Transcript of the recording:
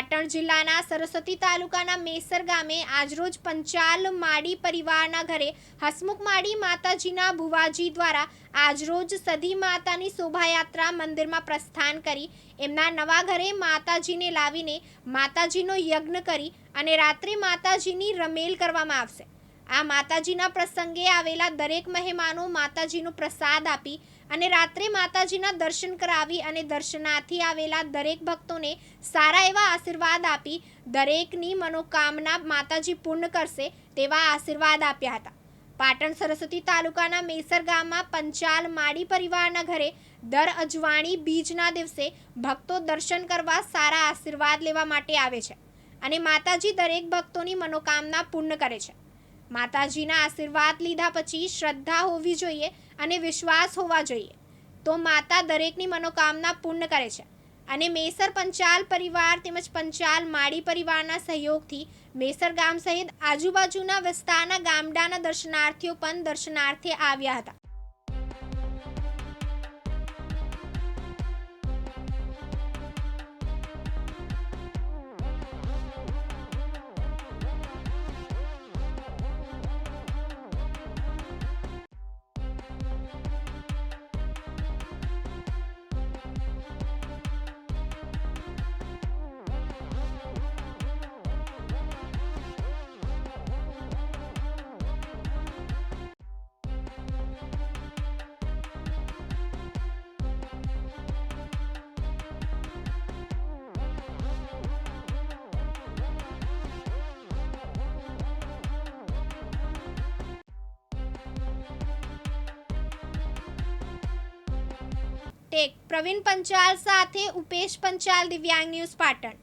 પાટણ જિલ્લાના સરસ્વતી તાલુકાના મેસર ગામે આજરોજ પંચાલ માડી પરિવારના ઘરે હસમુખ માડી માતાજીના ભુવાજી દ્વારા આજરોજ સધી માતાની શોભાયાત્રા મંદિરમાં પ્રસ્થાન કરી. એમના નવા ઘરે માતાજીને લાવીને માતાજીનો યજ્ઞ કરી અને રાત્રે માતાજીની રમેલ કરવામાં આવશે. આ માતાજીના પ્રસંગે આવેલા દરેક મહેમાનો માતાજીનો પ્રસાદ આપી અને રાત્રે માતાજીના દર્શન કરાવી અને દર્શનાર્થી આવેલા દરેક ભક્તોને સારા એવા આશીર્વાદ આપી દરેકની મનોકામના માતાજી પૂર્ણ કરશે તેવા આશીર્વાદ આપ્યા હતા. પાટણ સરસ્વતી તાલુકાના મેસર ગામમાં પંચાલ માડી પરિવારના ઘરે દર અજવાણી બીજના દિવસે ભક્તો દર્શન કરવા સારા આશીર્વાદ લેવા માટે આવે છે અને માતાજી દરેક ભક્તોની મનોકામના પૂર્ણ કરે છે. માતાજીના આશીર્વાદ લીધા પછી શ્રદ્ધા હોવી જોઈએ અને વિશ્વાસ હોવા જોઈએ. તો માતા દરેકની મનોકામના પૂર્ણ કરે છે. અને મેસર પંચાલ પરિવાર તેમજ પંચાલ માળી પરિવારના સહયોગથી મેસર ગામ સહિત આજુબાજુના વિસ્તારના ગામડાના દર્શનાર્થીઓ પણ દર્શનાર્થે આવ્યા હતા. ટેક પ્રવીણ પંચાલ સાથે ઉપેશ પંચાલ દિવ્યાંગ ન્યૂઝ પાટણ